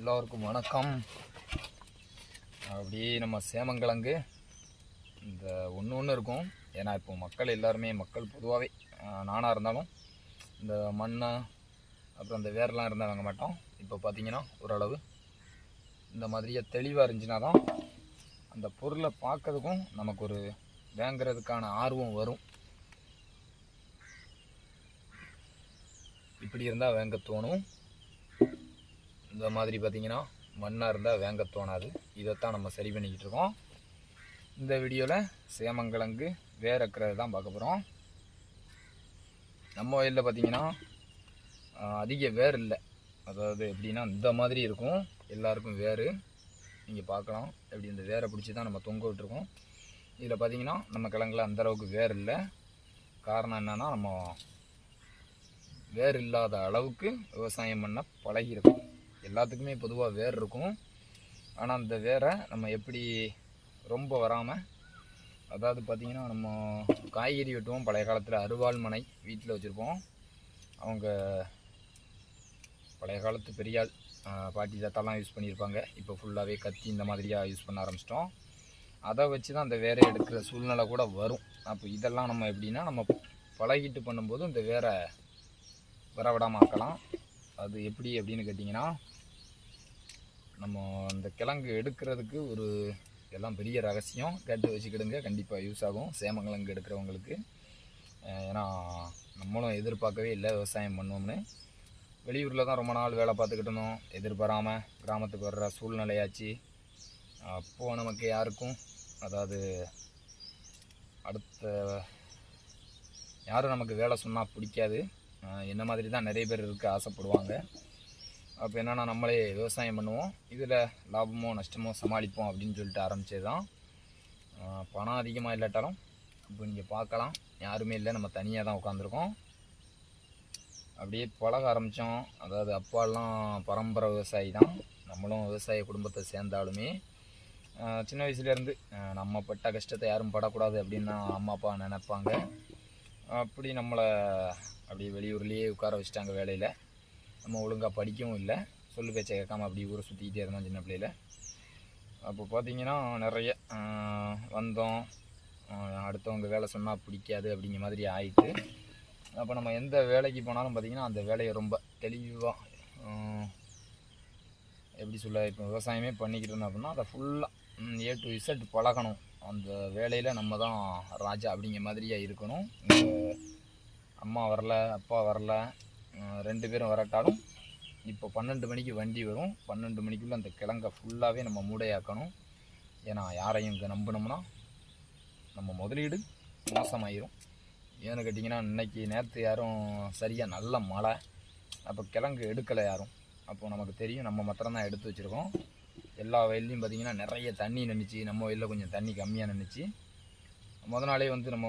எல்லோருக்கும் வணக்கம். அப்படியே நம்ம சேமங்கிழங்கு. இந்த ஒன்று ஒன்று இருக்கும். ஏன்னா இப்போ மக்கள் எல்லாருமே மக்கள் பொதுவாகவே நானாக இருந்தாலும் இந்த மண்ணை அப்புறம் இந்த வேர்லாம் இருந்தால் வாங்க மாட்டோம். இப்போ பார்த்திங்கன்னா ஓரளவு இந்த மாதிரியே தெளிவாக இருந்துச்சுன்னா தான் அந்த பொருளை பார்க்கறதுக்கும் நமக்கு ஒரு வேங்கிறதுக்கான ஆர்வம் வரும். இப்படி இருந்தால் வாங்க தோணும். இந்த மாதிரி பார்த்திங்கன்னா மண்ணாக இருந்தால் வேங்க தோணாது. இதைத்தான் நம்ம சரி பண்ணிக்கிட்டு இருக்கோம். இந்த வீடியோவில் சேமங்கிழங்கு வேறக்கிறது தான் பார்க்க போகிறோம் நம்ம வயலில் பார்த்தீங்கன்னா அதிக வேர் இல்லை. அதாவது எப்படின்னா இந்த மாதிரி இருக்கும். எல்லாருக்கும் வேர் நீங்கள் பார்க்கலாம் எப்படி இந்த வேரை பிடிச்சி தான் நம்ம தொங்க விட்டுருக்கோம். இதில் பார்த்தீங்கன்னா நம்ம கிழங்குல அந்த அளவுக்கு வேர் இல்லை. காரணம் என்னென்னா நம்ம வேர் இல்லாத அளவுக்கு விவசாயம் பண்ண பழகிருக்கும் எல்லாத்துக்குமே பொதுவாக வேர் இருக்கும். ஆனால் அந்த வேரை நம்ம எப்படி ரொம்ப வராமல் அதாவது பார்த்திங்கன்னா நம்ம காய்கறி வெட்டுவோம். பழைய காலத்தில் அருவாள் மனை வீட்டில் வச்சுருப்போம். அவங்க பழைய காலத்து பெரியாள் பாட்டி தாத்தாலாம் யூஸ் பண்ணியிருப்பாங்க இப்போ ஃபுல்லாகவே கத்தி இந்த மாதிரியாக யூஸ் பண்ண ஆரம்பிச்சிட்டோம். அதை வச்சு தான் அந்த வேரை எடுக்கிற சூழ்நிலை கூட வரும். அப்போ இதெல்லாம் நம்ம எப்படின்னா நம்ம பழகிட்டு பண்ணும்போது இந்த வேரை வரவிடாமல் ஆக்கலாம். அது எப்படி அப்படின்னு கேட்டிங்கன்னா நம்ம அந்த கிழங்கு எடுக்கிறதுக்கு ஒரு எல்லாம் பெரிய ரகசியம். கேட்டு வச்சுக்கிடுங்க கண்டிப்பாக யூஸ் ஆகும். சேமக்கிழங்கு எடுக்கிறவங்களுக்கு. ஏன்னா நம்மளும் எதிர்பார்க்கவே இல்லை விவசாயம் பண்ணுவோம்னு. வெளியூரில் தான் ரொம்ப நாள் வேலை பார்த்துக்கிட்டு இருந்தோம். எதிர்பாராமல் கிராமத்துக்கு வர்ற சூழ்நிலையாச்சு. அப்போது நமக்கு யாருக்கும் அதாவது அடுத்த யாரும் நமக்கு வேலை சொன்னால் பிடிக்காது. என்ன மாதிரி தான் நிறைய பேர் இருக்க ஆசைப்படுவாங்க. அப்போ என்னென்னா நம்மளே விவசாயம் பண்ணுவோம். இதில் லாபமோ நஷ்டமோ சமாளிப்போம் அப்படின்னு சொல்லிட்டு ஆரம்பித்தது தான் பணம் அதிகமாக இல்லாட்டாலும் இப்போ நீங்கள் பார்க்கலாம். யாருமே இல்லை நம்ம தனியாக தான் உட்காந்துருக்கோம் அப்படியே பழக ஆரம்பித்தோம் அதாவது அப்பாலாம் பரம்பரை விவசாயி தான் நம்மளும் விவசாய குடும்பத்தை சேர்ந்தாலுமே சின்ன வயசுலேருந்து நம்ம பட்ட கஷ்டத்தை யாரும் படக்கூடாது அப்படின்னு தான் அம்மா அப்பா நினைப்பாங்க. அப்படி நம்மளை அப்படி வெளியூர்லேயே உட்கார வச்சுட்டாங்க வேலையில். நம்ம ஒழுங்காக படிக்கவும் இல்லை. சொல்லு பேச்சை கேட்காம அப்படி ஊரை சுற்றிக்கிட்டே இருந்தோம் சின்ன பிள்ளையில. அப்போ பார்த்தீங்கன்னா நிறைய வந்தோம். அடுத்தவங்க வேலை சொன்னால் பிடிக்காது அப்படிங்கிற மாதிரி ஆயிட்டு. அப்போ நம்ம எந்த வேலைக்கு போனாலும் பார்த்தீங்கன்னா அந்த வேலையை ரொம்ப தெளிவாக எப்படி சொல்ல இப்போ விவசாயமே பண்ணிக்கிட்டு இருந்தோம் அப்படின்னா அதை ஃபுல்லாக ஏ டு இசட் பழகணும். அந்த வேலையில் நம்ம தான் ராஜா அப்படிங்கிற மாதிரியாக இருக்கணும். அம்மா வரல அப்பா வரல ரெண்டு பேரும் வரட்டாலும் இப்போ பன்னெண்டு மணிக்கு வண்டி வரும். பன்னெண்டு மணிக்குள்ளே அந்த கிழங்க ஃபுல்லாகவே நம்ம மூடையாக்கணும். ஏன்னா யாரையும் இங்கே நம்பினோம்னா நம்ம முதலீடு மோசமாயிரும். ஏன்னு கேட்டிங்கன்னா இன்னைக்கு நேற்று யாரும் சரியாக நல்ல மழை அப்போ கிழங்கு எடுக்கலை யாரும். அப்போது நமக்கு தெரியும் நம்ம மாத்திரம்தான் எடுத்து வச்சுருக்கோம். எல்லா வயல்லையும் பார்த்திங்கன்னா நிறைய தண்ணி நின்றுச்சு நம்ம வயலில் கொஞ்சம் தண்ணி கம்மியாக நின்றுச்சு முத நாளே வந்து நம்ம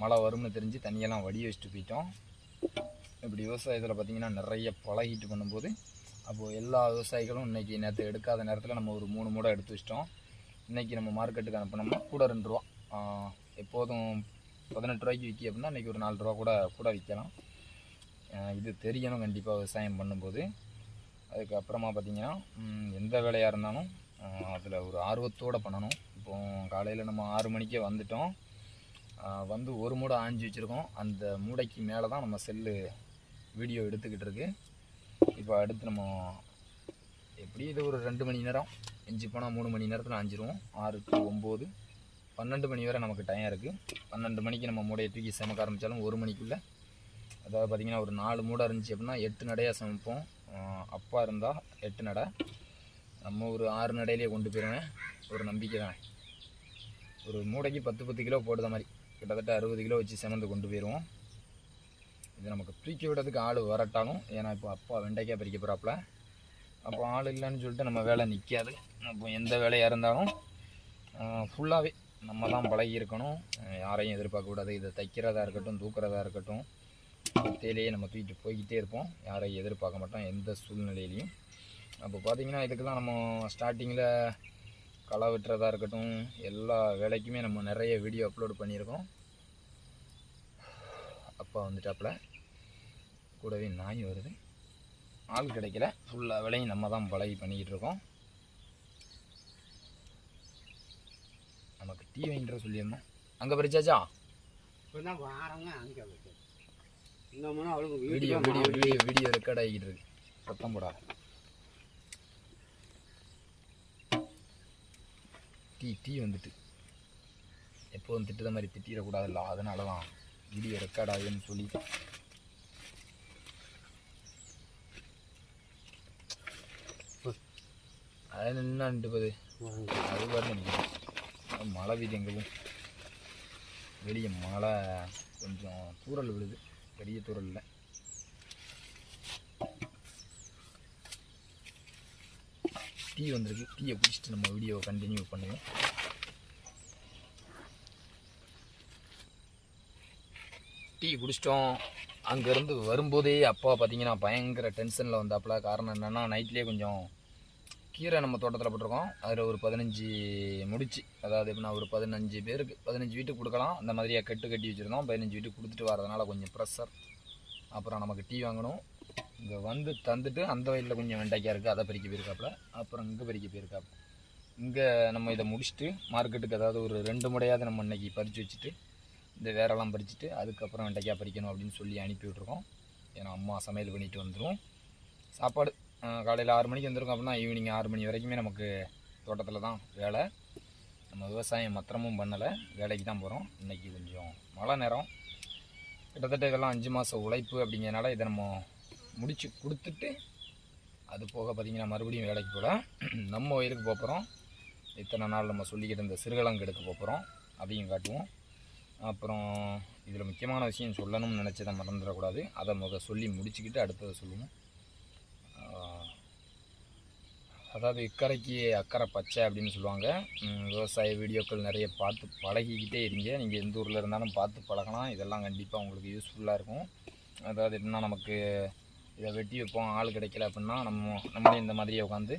மழை வரும்னு தெரிஞ்சு தண்ணியெல்லாம் வடி வச்சுட்டு போயிட்டோம். இப்படி விவசாயத்தில் பார்த்திங்கன்னா நிறைய பழகிட்டு பண்ணும்போது அப்போது எல்லா விவசாயிகளும் இன்றைக்கி நேற்று எடுக்காத நேரத்தில் நம்ம ஒரு மூணு மூடை எடுத்து வச்சிட்டோம். இன்றைக்கி நம்ம மார்க்கெட்டுக்கு அனுப்பினோம்னா கூட ரெண்டு ரூபா. எப்போதும் பதினெட்டு ரூபாய்க்கு விற்கி அப்படின்னா இன்றைக்கி ஒரு நாலு ரூபா கூட கூட விற்கலாம் இது தெரியணும் கண்டிப்பாக விவசாயம் பண்ணும்போது. அதுக்கப்புறமா பார்த்திங்கன்னா எந்த வேலையாக இருந்தாலும் அதில் ஒரு ஆர்வத்தோடு பண்ணணும். இப்போ காலையில் நம்ம ஆறு மணிக்கே வந்துட்டோம். வந்து ஒரு மூடை ஆஞ்சி வச்சுருக்கோம். அந்த மூடைக்கு மேலே தான் நம்ம செல்லு வீடியோ எடுத்துக்கிட்டு இருக்கு. இப்போ அடுத்து நம்ம எப்படி இது ஒரு ரெண்டு மணி நேரம். எஞ்சி போனால் மூணு மணி நேரத்தில் ஆஞ்சிருவோம். ஆறு டு ஒம்பது பன்னெண்டு மணி வரை நமக்கு டைம் இருக்குது பன்னெண்டு மணிக்கு நம்ம மூடையை தூக்கி சமைக்க ஆரம்பித்தாலும் ஒரு மணிக்குள்ளே அதாவது பார்த்திங்கன்னா ஒரு நாலு மூடை இருந்துச்சு அப்படின்னா எட்டு நடையாக சமைப்போம். அப்பா இருந்தால் எட்டு நடை. நம்ம ஒரு ஆறு நடையிலே கொண்டு போயிடுவேன் ஒரு நம்பிக்கை தான். ஒரு மூடைக்கு பத்து பத்து கிலோ போடுற மாதிரி. கிட்டத்தட்ட அறுபது கிலோ வச்சு சிமந்து கொண்டு போயிடுவோம் இது நமக்கு தூக்கி விடுறதுக்கு ஆள் வரட்டாலும் ஏன்னா இப்போ அப்பா வெண்டைக்காய் பறிக்க போகிறாப்புல அப்போ ஆள் இல்லைன்னு சொல்லிட்டு நம்ம வேலை நிற்காது அப்போ எந்த வேலையாக இருந்தாலும் ஃபுல்லாகவே நம்ம தான் பழகி இருக்கணும். யாரையும் எதிர்பார்க்கக்கூடாது. இதை தைக்கிறதா இருக்கட்டும் தூக்குறதா இருக்கட்டும். தேலையே நம்ம தூக்கிட்டு போய்கிட்டே இருப்போம். யாரையும் எதிர்பார்க்க மாட்டோம் எந்த சூழ்நிலையிலையும். அப்போ பார்த்தீங்கன்னா இதுக்கெல்லாம் நம்ம ஸ்டார்டிங்கில் களை வெட்டுறதா இருக்கட்டும் எல்லா வேலைக்குமே நம்ம நிறைய வீடியோ அப்லோட் பண்ணியிருக்கோம். அப்பா வந்துட்டாப்புல. கூடவே நாய் வருது. ஆள் கிடைக்கல. ஃபுல்லாக விலையும் நம்ம தான் பழகி பண்ணிக்கிட்டு இருக்கோம். நமக்கு டீ வாங்கிட்டு சொல்லியிருந்தோம். அங்கே பறிச்சாச்சா இப்போ தான் வாரங்க அங்கே video video video video record ஆகிக்கிட்டு இருக்கு. சத்தம் போடா டீ டீ வந்துட்டு. எப்போதும் திட்டுற மாதிரி திட்டிடக்கூடாதுல்ல அதனால தான் வீடியோ ரெக்கார்ட் ஆகுதுன்னு சொல்லி அது நின்று போகுது அது நிற்கும் மழை வீடு எங்கவும் வெளியே மழை கொஞ்சம் தூறல் விழுது. பெரிய தூறல் இல்லை. டீ வந்திருக்கு. டீயை குடிச்சிட்டு நம்ம வீடியோவை கண்டினியூ பண்ணுவோம். டீ குடிச்சிட்டோம். அங்கேருந்து வரும்போதே அப்பா பார்த்தீங்கன்னா பயங்கர டென்ஷனில் வந்தாப்புல. காரணம் என்னென்னா நைட்லேயே கொஞ்சம் கீரை நம்ம தோட்டத்தில் போட்டிருக்கோம். அதில் ஒரு பதினஞ்சு முடிச்சு அதாவது எப்படின்னா ஒரு பதினஞ்சு பேருக்கு பதினஞ்சு வீட்டுக்கு கொடுக்கலாம். அந்த மாதிரியாக கட்டு கட்டி வச்சுருந்தோம். பதினஞ்சு வீட்டுக்கு கொடுத்துட்டு வரதுனால கொஞ்சம் ப்ரெஷர் அப்புறம் நமக்கு டீ வாங்கணும். இங்கே வந்து தந்துட்டு அந்த வயலில் கொஞ்சம் வெண்டைக்காய் இருக்குது அதை பறிக்க போயிருக்காப்புல. அப்புறம் இங்கே பறிக்க போயிருக்காப்புல இங்கே நம்ம இதை முடிச்சுட்டு மார்க்கெட்டுக்கு அதாவது ஒரு ரெண்டு முறையாவது நம்ம இன்றைக்கி பறித்து வச்சுட்டு இந்த வேறெல்லாம் பறிச்சுட்டு அதுக்கப்புறம் வெண்டைக்காய் பறிக்கணும் அப்படின்னு சொல்லி அனுப்பி விட்ருக்கோம் ஏன்னா அம்மா சமையல் பண்ணிட்டு வந்துடும் சாப்பாடு காலையில் ஆறு மணிக்கு வந்திருக்கோம் அப்படின்னா ஈவினிங் ஆறு மணி வரைக்குமே நமக்கு தோட்டத்தில் தான் வேலை. நம்ம விவசாயம் மாத்திரமும் பண்ணலை வேலைக்கு தான் போகிறோம் இன்றைக்கி கொஞ்சம் மழை நேரம். கிட்டத்தட்ட இதெல்லாம் அஞ்சு மாதம் உழைப்பு அப்படிங்கிறனால இதை நம்ம முடித்து கொடுத்துட்டு அது போக பார்த்திங்கன்னா மறுபடியும் வேலைக்கு போல. நம்ம வயலுக்கு போகிறோம் இத்தனை நாள் நம்ம சொல்லிக்கிட்டு இருந்த சிறுகலங்கு எடுக்க போகிறோம் அதையும் காட்டுவோம். அப்புறம் இதில் முக்கியமான விஷயம் சொல்லணும்னு நினச்சதை மறந்துடக்கூடாது. அதை முத சொல்லி முடிச்சுக்கிட்டு அடுத்ததை சொல்லுவோம். அதாவது இக்கரைக்கு அக்கறை பச்சை அப்படின்னு சொல்லுவாங்க. விவசாய வீடியோக்கள் நிறைய பார்த்து பழகிக்கிட்டே இருங்க. நீங்கள் எந்த ஊரில் இருந்தாலும் பார்த்து பழகலாம். இதெல்லாம் கண்டிப்பாக உங்களுக்கு யூஸ்ஃபுல்லாக இருக்கும். அதாவது எப்படின்னா நமக்கு இதை வெட்டி வைப்போம் ஆள் கிடைக்கல அப்படின்னா நம்ம நம்மளே இந்த மாதிரியே உட்காந்து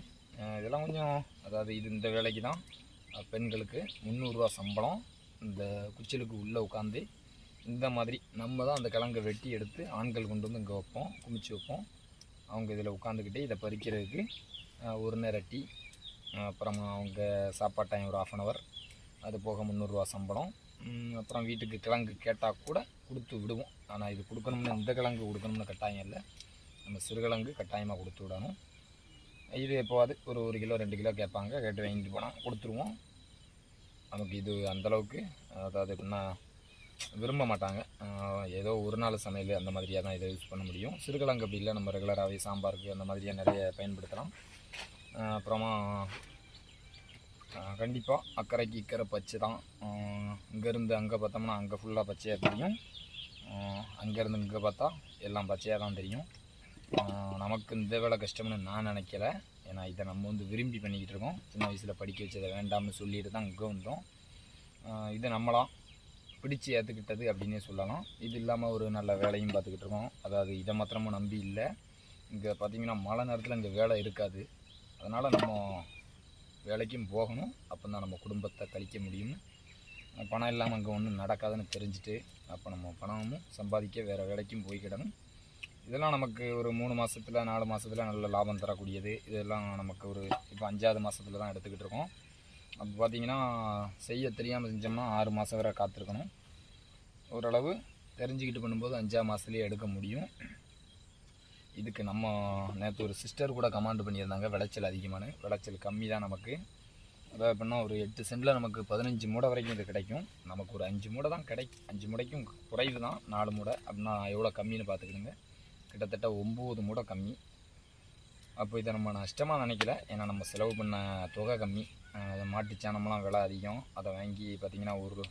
இதெல்லாம் கொஞ்சம் அதாவது இது இந்த வேலைக்கு தான். பெண்களுக்கு முந்நூறுரூவா சம்பளம். இந்த குச்சிலுக்கு உள்ளே உட்காந்து இந்த மாதிரி நம்ம தான் அந்த கிழங்கை வெட்டி எடுத்து ஆண்கள் கொண்டு வந்து இங்கே வைப்போம் குமிச்சு வைப்போம். அவங்க இதில் உட்காந்துக்கிட்டே இதை பறிக்கிறதுக்கு ஒரு நேரம் டீ அப்புறம் அவங்க சாப்பாடு டைம் ஒரு ஆஃப் அன் ஹவர் அது போக முந்நூறுரூவா சம்பளம். அப்புறம் வீட்டுக்கு கிழங்கு கேட்டால் கூட கொடுத்து விடுவோம். ஆனால் இது கொடுக்கணும்னு இந்த கிழங்கு கொடுக்கணும்னு கட்டாயம் இல்லை. நம்ம சிறுகிழங்கு கட்டாயமாக கொடுத்து விடணும். இது எப்போவாது? ஒரு ஒரு கிலோ ரெண்டு கிலோ கேட்பாங்க. கேட்டு வாங்கிட்டு போனால் கொடுத்துருவோம். நமக்கு இது அந்தளவுக்கு அதாவது எப்படின்னா விரும்ப மாட்டாங்க. ஏதோ ஒரு நாள் சமையல் அந்த மாதிரியாக தான் இதை யூஸ் பண்ண முடியும். சிறுகிழங்கு அப்படி இல்லை. நம்ம ரெகுலராகவே சாம்பாருக்கு அந்த மாதிரியாக நிறைய பயன்படுத்தலாம். அப்புறமா கண்டிப்பாக அக்கறைக்கு இக்கரை பச்சை தான். இங்கேருந்து அங்கே பார்த்தோம்னா அங்கே ஃபுல்லாக பச்சையாக தெரியும். அங்கேருந்து இங்கே பார்த்தா எல்லாம் பச்சையாக தான் தெரியும். நமக்கு இந்த வேலை கஷ்டம்னு நான் நினைக்கல. ஏன்னா இதை நம்ம வந்து விரும்பி பண்ணிக்கிட்டு இருக்கோம். சின்ன வயசில் படிக்க வச்சதை வேண்டாம்னு சொல்லிட்டு தான் இங்கே வந்தோம். இதை இது நம்மளாம் பிடிச்சு ஏற்றுக்கிட்டது அப்படின்னே சொல்லலாம். இது இல்லாமல் ஒரு நல்ல வேலையும் பார்த்துக்கிட்டு இருக்கோம். அதாவது இதை மாத்திரமும் நம்பி இல்லை. இங்கே பார்த்தீங்கன்னா மழை நேரத்தில் இங்கே வேலை இருக்காது. அதனால் நம்ம வேலைக்கும் போகணும். அப்போ தான் நம்ம குடும்பத்தை கழிக்க முடியும் பணம் இல்லாமல் அங்கே ஒன்றும் நடக்காதுன்னு தெரிஞ்சுட்டு அப்போ நம்ம பணமும் சம்பாதிக்க வேறு வேலைக்கும் போய்க்கிடணும் இதெல்லாம் நமக்கு ஒரு மூணு மாதத்தில் நாலு மாதத்தில் நல்ல லாபம் தரக்கூடியது. இதெல்லாம் நமக்கு ஒரு இப்போ அஞ்சாவது மாதத்தில் தான் எடுத்துக்கிட்டு இருக்கோம். அப்போ பார்த்தீங்கன்னா செய்ய தெரியாமல் செஞ்சோம்னா ஆறு மாதம் வரை காத்திருக்கணும். ஓரளவு தெரிஞ்சுக்கிட்டு பண்ணும்போது அஞ்சாம் மாதத்துலேயே எடுக்க முடியும். இதுக்கு நம்ம நேற்று ஒரு சிஸ்டர் கூட கமாண்ட் பண்ணியிருந்தாங்க. விளைச்சல் அதிகமான. விளைச்சல் கம்மி தான் நமக்கு. அதாவது எப்படின்னா ஒரு எட்டு சென்டில் நமக்கு பதினஞ்சு மூடை வரைக்கும் இது கிடைக்கும். நமக்கு ஒரு அஞ்சு மூடை தான் கிடைக்கும். அஞ்சு மூடைக்கும் குறைவு தான் நாலு மூடை. அப்படின்னா எவ்வளோ கம்மின்னு பார்த்துக்கிடுங்க. கிட்டத்தட்ட ஒம்பது மூடை கம்மி. அப்போ இதை நம்ம நஷ்டமாக நினைக்கல. ஏன்னா நம்ம செலவு பண்ண தொகை கம்மி. அதை மாட்டு சாணம்லாம் விலை அதிகம். அதை வாங்கி பார்த்திங்கன்னா ஒரு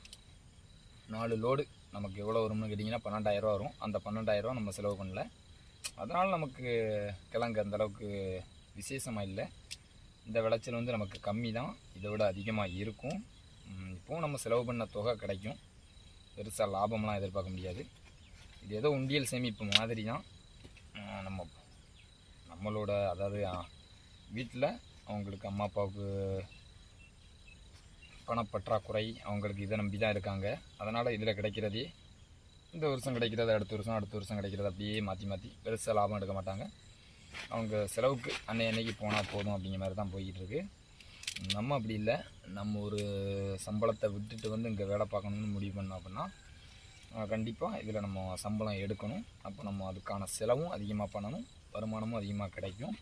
நாலு லோடு நமக்கு எவ்வளோ வரும்னு கேட்டிங்கன்னா பன்னெண்டாயிரரூவா வரும். அந்த பன்னெண்டாயிரரூவா நம்ம செலவு பண்ணல. அதனால் நமக்கு கிழங்கு அந்த அளவுக்கு விசேஷமாக இல்லை. இந்த விளைச்சல் வந்து நமக்கு கம்மி தான். இதை விட அதிகமாக இருக்கும். இப்போவும் நம்ம செலவு பண்ண தொகை கிடைக்கும். பெருசாக லாபம்லாம் எதிர்பார்க்க முடியாது. இது ஏதோ உண்டியல் சேமிப்பு மாதிரி தான். நம்ம நம்மளோட அதாவது வீட்டில் அவங்களுக்கு அம்மா அப்பாவுக்கு பணப்பற்றாக்குறை அவங்களுக்கு இதை நம்பி தான் இருக்காங்க. அதனால் இதில் கிடைக்கிறதே இந்த வருஷம் கிடைக்கிறது அடுத்த வருஷம் அடுத்த வருஷம் கிடைக்கிறது அப்படியே மாற்றி மாற்றி பெருசாக லாபம் எடுக்க மாட்டாங்க. அவங்க செலவுக்கு அன்னை அன்னைக்கு போனால் போதும் அப்படிங்கிற மாதிரி தான் போய்கிட்டுருக்கு நம்ம அப்படி இல்லை. நம்ம ஒரு சம்பளத்தை விட்டுட்டு வந்து இங்கே வேலை பார்க்கணும்னு முடிவு பண்ணோம் அப்படின்னா கண்டிப்பாக இதில் நம்ம சம்பளம் எடுக்கணும். அப்போ நம்ம அதுக்கான செலவும் அதிகமாக பண்ணணும். வருமானமும் அதிகமாக கிடைக்கும்.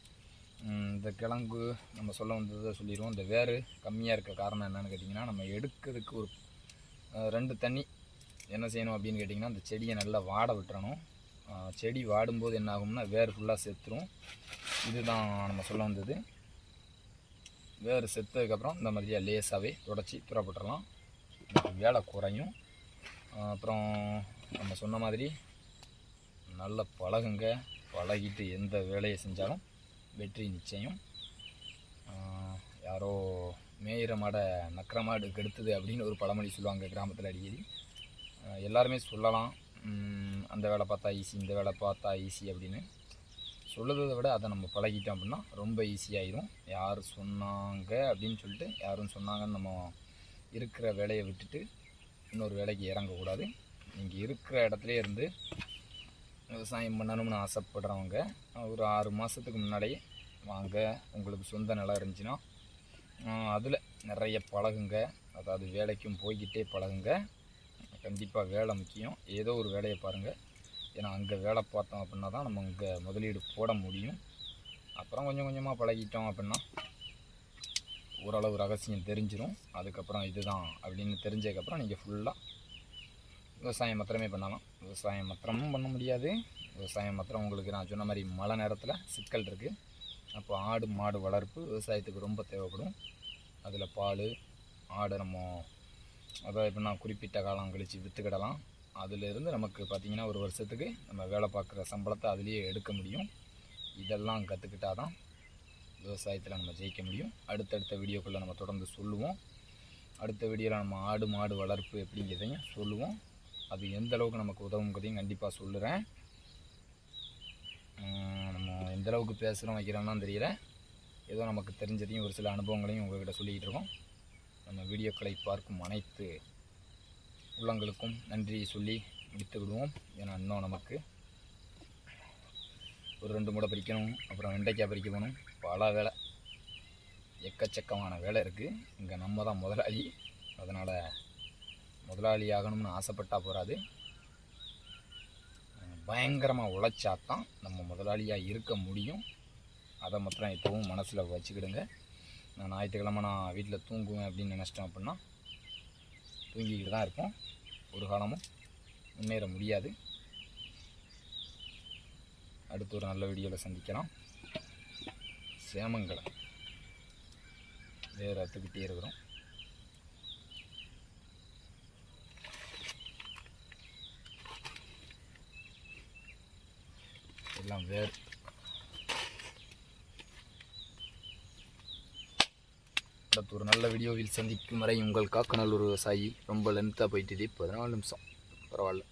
இந்த கிழங்கு நம்ம சொல்ல வந்ததை சொல்லிடுவோம். இந்த வேறு கம்மியாக இருக்க காரணம் என்னென்னு கேட்டிங்கன்னா நம்ம எடுக்கிறதுக்கு ஒரு ரெண்டு தண்ணி என்ன செய்யணும் அப்படின்னு கேட்டிங்கன்னா அந்த செடியை நல்லா வாட விட்டுறணும். செடி வாடும்போது என்ன ஆகும்னா வேர் ஃபுல்லாக செத்துரும். இதுதான் நம்ம சொல்ல வந்தது. வேர் செத்ததுக்கப்புறம் இந்த மாதிரியாக லேசாகவே தொடச்சி புறப்பட்டுடலாம் வேலை குறையும். அப்புறம் நம்ம சொன்ன மாதிரி நல்ல பழகுங்க. பழகிட்டு எந்த வேலையை செஞ்சாலும் வெற்றி நிச்சயம். யாரோ மேயிற மாடை நக்கிற மாடு கெடுத்தது அப்படின்னு ஒரு பழமொழி சொல்லுவாங்க கிராமத்தில் அடிக்கடி. எல்லாருமே சொல்லலாம். அந்த வேலை பார்த்தா ஈஸி இந்த வேலை பார்த்தா ஈஸி அப்படின்னு. சொல்லுறதை விட அதை நம்ம பழகிட்டோம் அப்படின்னா ரொம்ப ஈஸியாகிடும் யார் சொன்னாங்க அப்படின்னு சொல்லிட்டு யாரும் சொன்னாங்கன்னு நம்ம இருக்கிற வேலையை விட்டுட்டு இன்னொரு வேலைக்கு இறங்கக்கூடாது. நீங்கள் இருக்கிற இடத்துல இருந்து விவசாயம் பண்ணணும்னு ஆசைப்படுறவங்க ஒரு ஆறு மாதத்துக்கு முன்னாடியே வாங்க உங்களுக்கு சொந்த நிலம் இருந்துச்சுன்னா அதில் நிறைய பழகுங்க. அதாவது வேலைக்கும் போய்கிட்டே பழகுங்க. கண்டிப்பாக வேலை முக்கியம். ஏதோ ஒரு வேலையை பாருங்கள் ஏன்னா அங்கே வேலை பார்த்தோம் அப்படின்னா தான் நம்ம இங்கே முதலீடு போட முடியும். அப்புறம் கொஞ்சம் கொஞ்சமாக பழகிட்டோம் அப்படின்னா ஓரளவு ரகசியம் தெரிஞ்சிடும் அதுக்கப்புறம் இதுதான் அப்படின்னு தெரிஞ்சதுக்கப்புறம் நீங்கள் ஃபுல்லாக விவசாயம் மாத்திரமே பண்ணலாம். விவசாயம் மாத்திரமும் பண்ண முடியாது. விவசாயம் மாத்திரம் உங்களுக்கு நான் சொன்ன மாதிரி மழை நேரத்தில் சிக்கல் இருக்குது அப்போ ஆடு மாடு வளர்ப்பு விவசாயத்துக்கு ரொம்ப தேவைப்படும். அதில் பால் ஆடை நம்ம அதாவது இப்போ நான் குறிப்பிட்ட காலம் கழித்து விற்றுக்கிடலாம் அதிலிருந்து நமக்கு பார்த்திங்கன்னா ஒரு வருஷத்துக்கு நம்ம வேலை பார்க்குற சம்பளத்தை அதுலேயே எடுக்க முடியும். இதெல்லாம் கற்றுக்கிட்டா தான் விவசாயத்தில் நம்ம ஜெயிக்க முடியும். அடுத்தடுத்த வீடியோக்குள்ளே நம்ம தொடர்ந்து சொல்லுவோம். அடுத்த வீடியோவில் நம்ம ஆடு மாடு வளர்ப்பு எப்படிங்கிறதையும் சொல்லுவோம். அது எந்த அளவுக்கு நமக்கு உதவுங்கிறதையும் கண்டிப்பாக சொல்லுறேன். நம்ம எந்த அளவுக்கு பேசுகிறோம் வைக்கிறோம்லாம் தெரியல. ஏதோ நமக்கு தெரிஞ்சதையும் ஒரு சில அனுபவங்களையும் உங்கள்கிட்ட சொல்லிக்கிட்டு இருக்கோம். நம்ம வீடியோக்களை பார்க்கும் அனைத்து உள்ளங்களுக்கும் நன்றி சொல்லி முடித்து விடுவோம். ஏன்னா இன்னும் நமக்கு ஒரு ரெண்டு மூடை பறிக்கணும் அப்புறம் வெண்டைக்காய் பறிக்க போகணும் பல வேலை எக்கச்சக்கமான வேலை இருக்குது இங்கே நம்ம தான் முதலாளி. அதனால் முதலாளி ஆகணும்னு ஆசைப்பட்டா போகாது பயங்கரமாக உழைச்சாதான் நம்ம முதலாளியாக இருக்க முடியும். அதை மாத்திரம் எப்பவும் மனசில் வச்சுக்கிடுங்க. நான் ஞாயிற்றுக்கிழமை நான் வீட்டில் தூங்குவேன் அப்படின்னு நினச்சிட்டோம் அப்படின்னா தூங்கிக்கிட்டு தான் இருப்போம். ஒரு காலமும் முன்னேற முடியாது. அடுத்து ஒரு நல்ல வீடியோவில் சந்திக்கலாம். சேமங்களை வேறு அத்துக்கிட்டே இருக்கிறோம். எல்லாம் வேறு அடுத்து ஒரு நல்ல வீடியோவில் சந்திக்கும் வரை உங்கள் காக்கநல்லூர் விவசாயி ரொம்ப லென்த்தாக போயிட்டுது பதினாலு நிமிஷம். பரவாயில்ல.